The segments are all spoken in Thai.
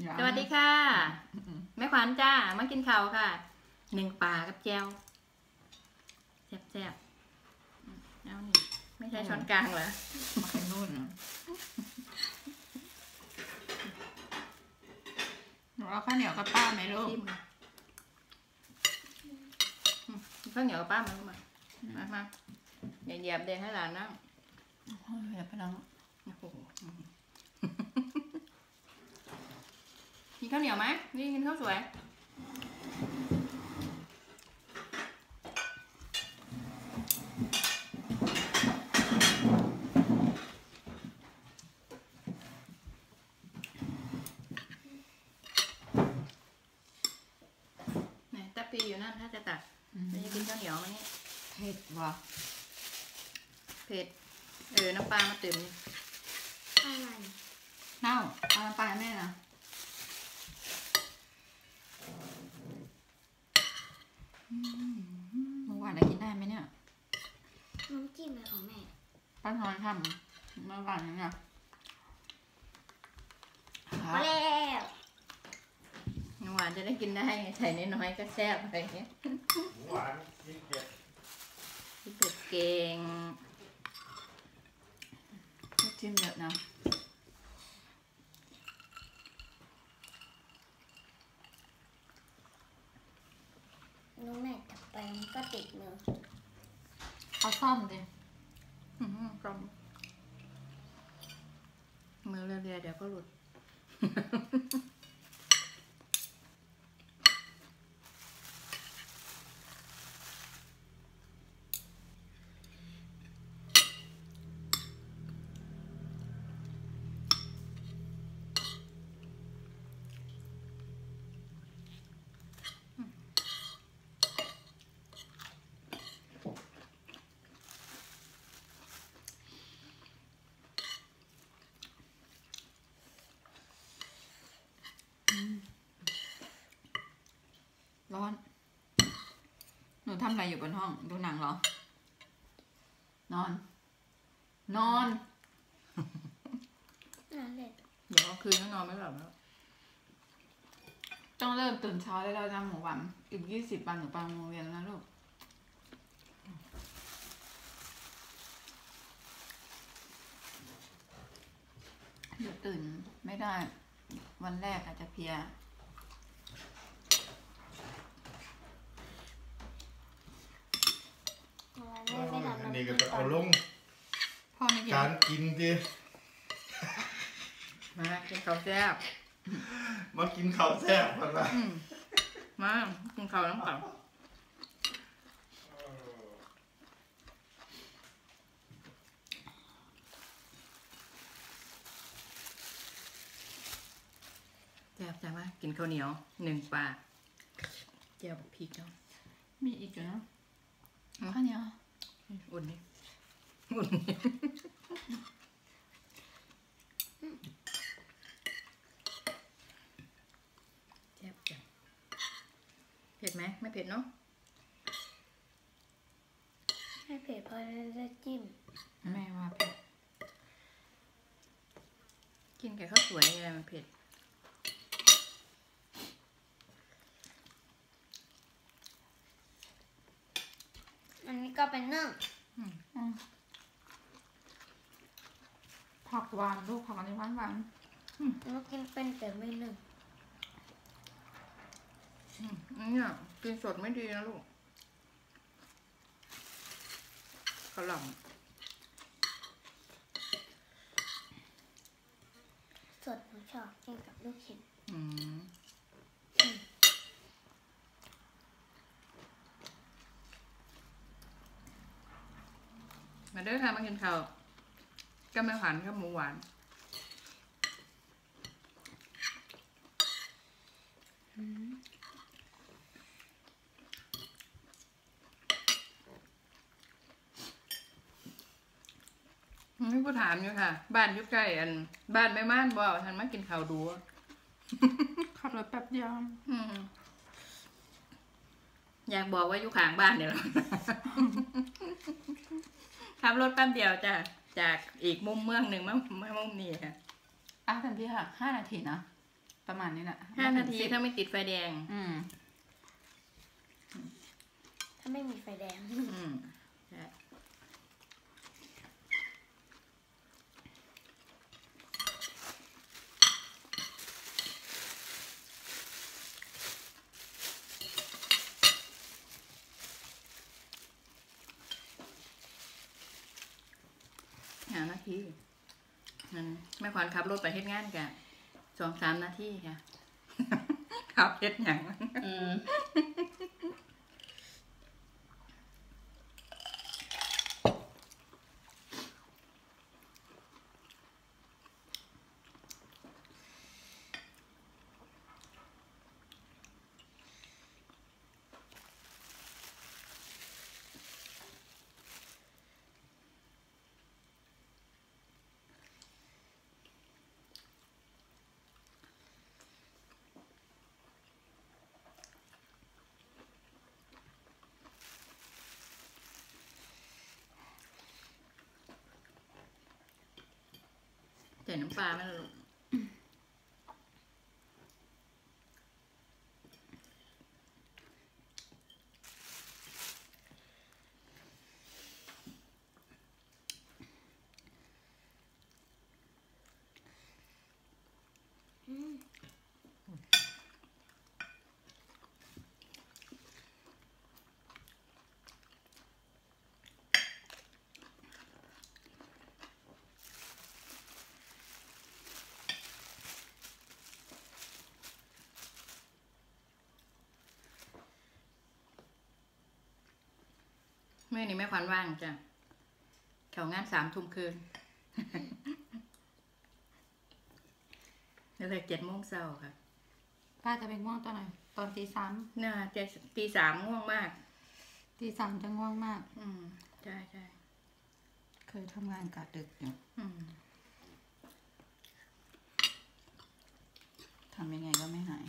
อย่าสวัสดีค่ะแม่ขวัญจ้ามากินข้าวค่ะหนึ่งปลากับแจวแซ่บๆอืมเอานี่ไม่ใช่ช้อนกลางเหรอมาเป็นนู่นนะหนูเอาข้าวเหนียวกับป้าไหมลูกชิมค่ะอืมข้าวเหนียวกับป้ามาลูกมามามาอย่าเหยียบเด็กให้หลานนั่งเฮ้ยอย่าไปลังโอ้โหอืม กินข้าวเหนียวไหมนี่กินข้าวสวยไหนตะปีอยู่นั่นถ้าจะตักอืมเราจะกินข้าวเหนียวไหมนี่เผ็ดว่ะเผ็ด เออ น้ำปลามาตื่มอะไรเน่าเอาน้ำปลาให้แม่นะอืม เมื่อวานได้กินได้ไหมเนี่ย น้ำจิ้มอะไรของแม่ ป้าทอนทำเมื่อวานนี้เนี่ยคพรัอบแล้วน้ำหวานจะได้กินได้ไงใส่น้อยๆก็แซ่บอะไรอย่างเงี้ยหวานยิ่งเผ็ดพี่เป็ดเก่งลูกจิ้มเยอะนะ น้องแม่จับไปมันก็ ติดมือเอาซ่อมดิอื้อหือกลมมือเรียๆเดี๋ยวก็หลุดำอะไรอยู่บนห้อง ดูหนังเหรอ นอน นอนนั่นแหละเดี๋ยวเอาคืนก็นอนไม่หลับแล้ว ต้องเริ่มตื่นเช้าได้แล้วนะหมูหวานอีกยี่สิบวันหนูไปโรงเรียนแล้วนะลูก เดี๋ยวตื่นไม่ได้ วันแรกอาจจะเพลีย แม่ไม่หลับอันนี้ก็จะเอาลงพ่อไม่กินการกินดิมากินข้าวแซ่บมากินข้าวแซ่บมันละอืมมากินข้าวน้ำเปล่าแซ่บจ้าว่ากินข้าวเหนียวหนึ่งปลาแจ่วบักพริกเนาะมีอีกเหรออืมข้าวเหนียว อุ่นดิอุ่นดิแซ่บจังเผ็ดไหมไม่เผ็ดเนาะให้เผ็ดเพราะจะจิ้มแม่ว่าเผ็ดกินกับข้าวสวยอะไรมันเผ็ด อันนี้ ก็เป็นนึ่งอืมผักหวานลูกผักอันนี้หวานหวานหนูกินเป็นแต่ไม่นึ่งอืมอันเนี่ยกินสดไม่ดีนะลูกกระหล่สดหนูชอบกินกับลูกชิ้นำอืม มาเด้อค่ะมากินข้าวก็ไม่หวานก็หมูหวานไม่พูดถามอยู่ค่ะ บ้านอยู่ใกล้อัน บ้านไม่ม่านบ่ทันมากินข้าวดูอะขับรถแป๊บเดียวอืมอยากบอกว่าอยู่ข้างบ้านเดี๋ยว ขับรถแป๊บเดียวจ้ะจากอีกมุมเมืองหนึ่งมามามุมนี้ค่ะอะเต็มที่ค่ะห้านาทีนะประมาณนี้แหละห้านาทีสิบถ้าไม่ติดไฟแดง อืม ถ้าไม่มีไฟแดง อืมใช่านาทีนั่นแม่ขวัญขับรถไปเฮ็ดงานกะสองสามนาทีค่ะขับเฮ็ดหยังอืม น้ำปลาไหมล่ะลูก แม่นี่แม่ขวัญว่างจ้ะแถวงานสามทุ่มคืนแล้วเลยเจ็ดโมงเช้าค่ะป้าจะไปง่วงตอนไหนตอนตีสามน่าจะตีสามง่วงมาก ตีสามจะง่วงมาก อืมใช่ใช่เคยทำงานกะดึกอยู่อืมทำยังไงก็ไม่หาย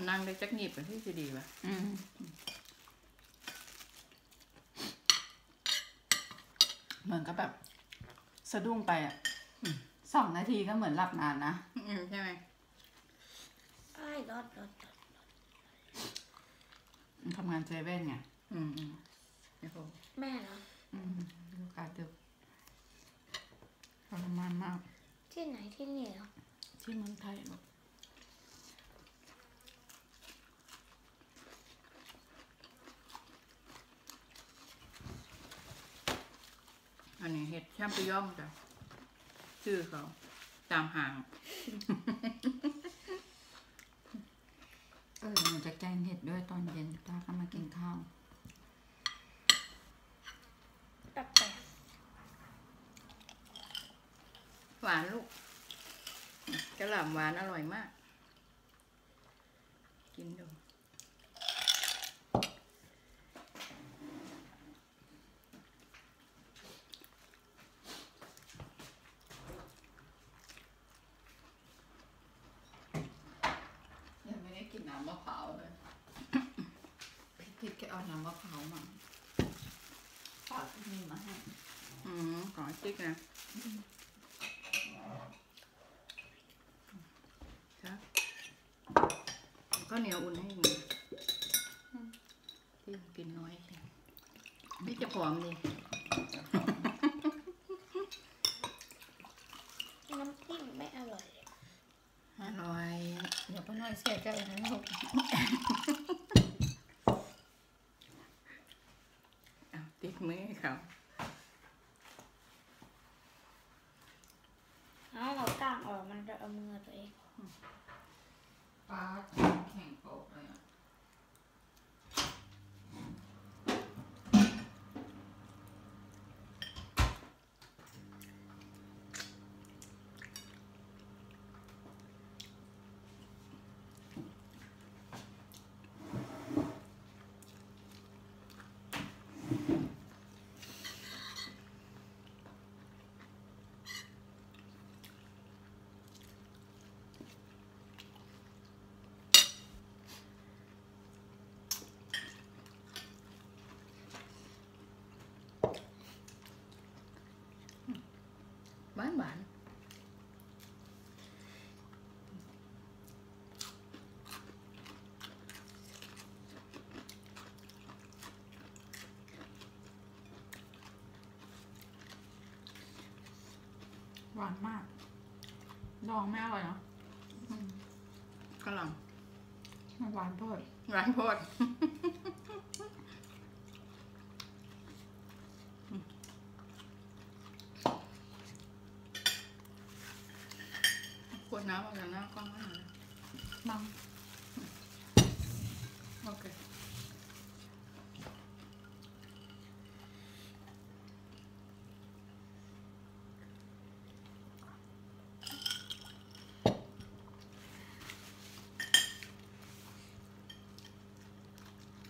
มานั่งได้จักหนีบไปที่จะดีวะอืมเหมือนกับแบบ สะดุ้งไปอะอืมสองนาทีก็เหมือนหลับนานนะอืมใช่ไหมอ้ายรอดรอดรอดทำงานเซเว่นไง อืมอืมโอ้โหแม่เหรอ อืมดูกาดึกทรมานมาก ที่ไหนที่นี่เหรอ ที่เมืองไทยหรอ นนี้เห็ดแชมปิยองจ้ะชื่อเขาตามห่างเออหนูจะแกงเห็ดด้วยตอนเย็นตาก็มากินข้าวแปลกหวานลูกกระหล่ำหวานอร่อยมาก กินดู ยังไม่ได้กินน้ำมะพร้าวเลยพี่ทิพย์แกเอาน้ำมะพร้าวมาฝากที่นี่มาให้อืมขอจิ๊กนะครับก็เหนียวอุ่นให้หนูที่กินน้อยใช่นี่จะผอมดิๆน้ำจิ้มไม่อร่อยเลยอร่อย เดี๋ยวป้าน้อยเสียใจนะลูก เอาติดมือให้เขา เอาเรากล้างออกมันจะเอามือตัวเอง ป้าแข่งโป๊กเลยอะ อ หวานมาก ดองไม่อร่อยเนาะอืมกระหล่มันหวานเพิ่มำร้านโพดขวดน้ำออกจากหน้ากล้องให้หน่อยนะมังโอเค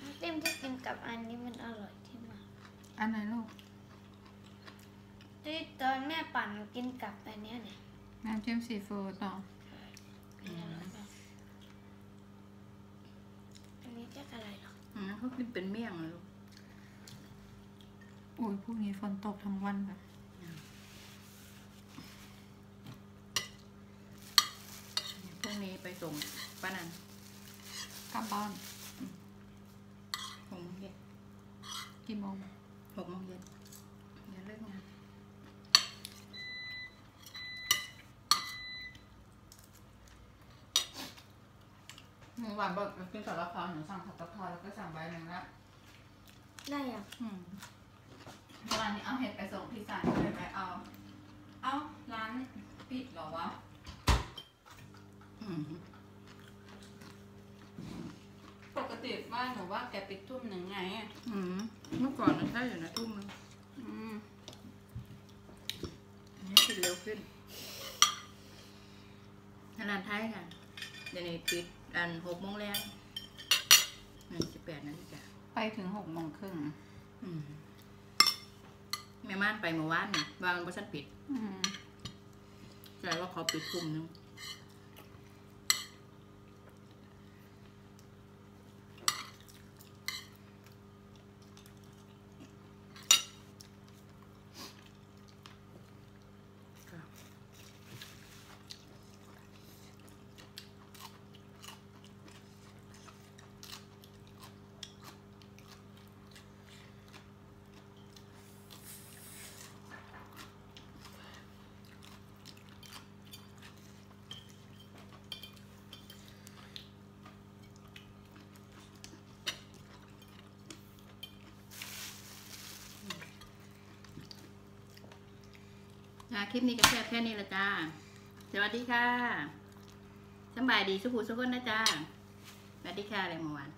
น้ำจิ้มที่ กินกับอันนี้มันอร่อยที่มากอันไหนลูกที่ตอนแม่ปั่นกินกับอันเนี้ยเนี่ยน้ำจิ้มซีฟู้ดต่ออันนี้อร่อยมากอันนี้จะอะไรหรออืมเขากินเป็นเมี่ยงเลยลูกอุ้ยพรุ่งนี้ฝนตกทั้งวันค่ะพรุ่งนี้ไปส่งป้านันกลับบ้าน หกโมงเย็น กี่โมงหกโมงเย็นอย่าเลิกงานหนูหวานบอกกินกับกะเพราหนูสั่งผัดกะเพราแล้วก็สั่งใบหนึ่งละได้ยังอืมเมื่อวานนี้เอาเห็ดไปส่งที่ศาลก็เลยไปเอา เอาร้านปิดเหรอวะอืมปกติบ้านหนูว่าแกปิดทุ่มหนึ่งไง อืมเมื่อ ก่อนมันใช่อยู่นะทุ่มนึงอืมอันนี้กินเร็วขึ้นร้านไทยค่ะเดี๋ยวนี้ปิดอันหกโมงแล้วหนึ่งสิบแปดนาฬิกาไปถึงหกโมงครึ่งอืมแม่ม่านไปเมื่อวานนี่วางบริษัทปิดอืมใจว่าเขาปิดกลุ่มนึง คลิปนี้ก็แค่แค่นี้ละจ้า สวัสดีค่ะสบายดีสุขุสุขคนนะจ้าสวัสดีค่ะอะไรเมื่อวาน